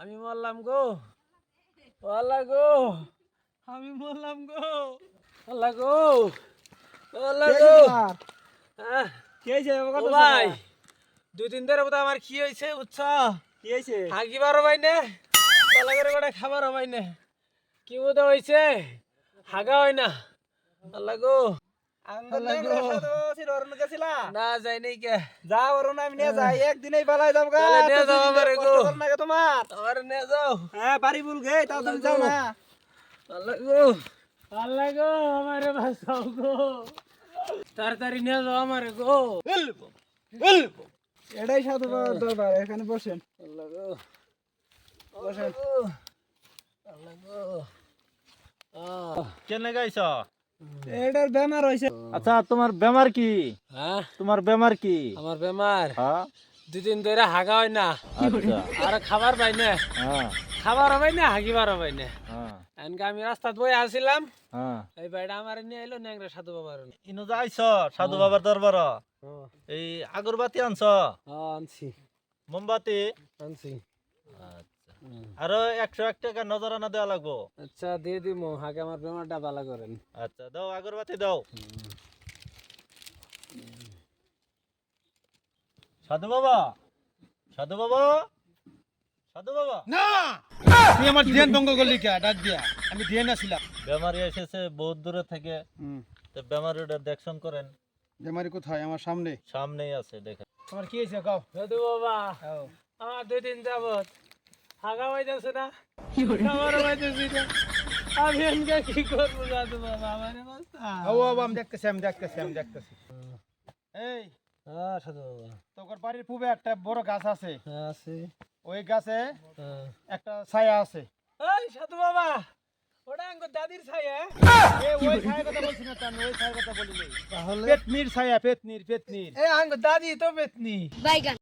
আমি মরলাম গো। আল্লাহ গো আমি মরলাম গো। আল্লাহ গো আল্লাহ গো। কি ভাই দুই দিন ধরে বোধহয় আমার কি হয়েছে বুঝছ? কি হয়েছে হাগিবারও পাই না পালা করে করে খাবারও পাই না। কি বোধ হয়েছে হাগা হয় না। আল্লাহ গো। না যাই নাই কে। যা ওর নাম নিয়ে যাই একদিনেই পালাই তাহলে নিয়ে যাও আমারে তোমার যাও। হ্যাঁ বাড়ি ভুল গে তাও তুমি যাও না। আল্লাহ গো আল্লাহ গো আমারে বাঁচাও গো। তাড়াতাড়ি নিয়ে যাও আমারে গো। এটাই সাধু দরবার এখানে বসেন। আল্লাহ গো বসেন আল্লাহ গো আহ গাইছ? এটার বেমার হয়েছে আচ্ছা তোমার বেমার কি? হ্যাঁ? তোমার বেমার কি? আমার বেমার। হ্যাঁ? দুদিন ধরে হাগা হয় না। আচ্ছা। আর খাবার পাই না। হ্যাঁ। খাবার হবে না হাগিবার হবে না। হ্যাঁ। এনকে আমি রাস্তাত বই আসছিলাম হ্যাঁ। এই বাড়িটা আমার নিয়ে এলো ন্যাংরা সাধু বাবার। ইনো যাইছ সাধু বাবার দরবার। এই আগরবাতি আনছ? আনছি। মোমবাতি? আনছি। আচ্ছা। আরও একশো এক টাকা নজরানা দেওয়া লাগবো। আচ্ছা দিয়ে দিব আগে আমার বেমারটা ভালো করেন। আচ্ছা দাও আগরবাতি দাও। সাধু বাবা সাধু বাবা সাধু বাবা। না! তুই আমার ধ্যান ভঙ্গ করলি কে? ডাক দিয়া। আমি ধ্যান আসিলাম বেমারি এসেছে বহুত দূরে থেকে। তো বেমারিটা দেখশন করেন। বেমারি কোথায়? আমার সামনে। সামনেই আছে দেখেন। তোমার কি হয়েছে? কাও। সাধু বাবা আমার দুই দিন যাবত হাগা হইতেছে না। খাবার হইতেছি না। আমি এনকে কি করব সাধু বাবা? আমার ও বাবা আমি দেখতেছি আমি দেখতেছি আমি দেখতেছি। এই হ্যাঁ সাধু বাবা। তোর বাড়ির পূবে একটা বড় গাছ আছে। হ্যাঁ আছে। ওই গাছে হ্যাঁ। একটা ছায়া আছে। এই সাধু বাবা ওটা আঙ্গ দাদির ছাই হ্যাঁ এ ওই ছায়া কথা বলছি না আমি ওই ছায়া কথা বলি তাহলে? পেতনির ছায়া পেতনির পেতনির। এ আঙ্গ দাদি তো পেতনি। বাইগান।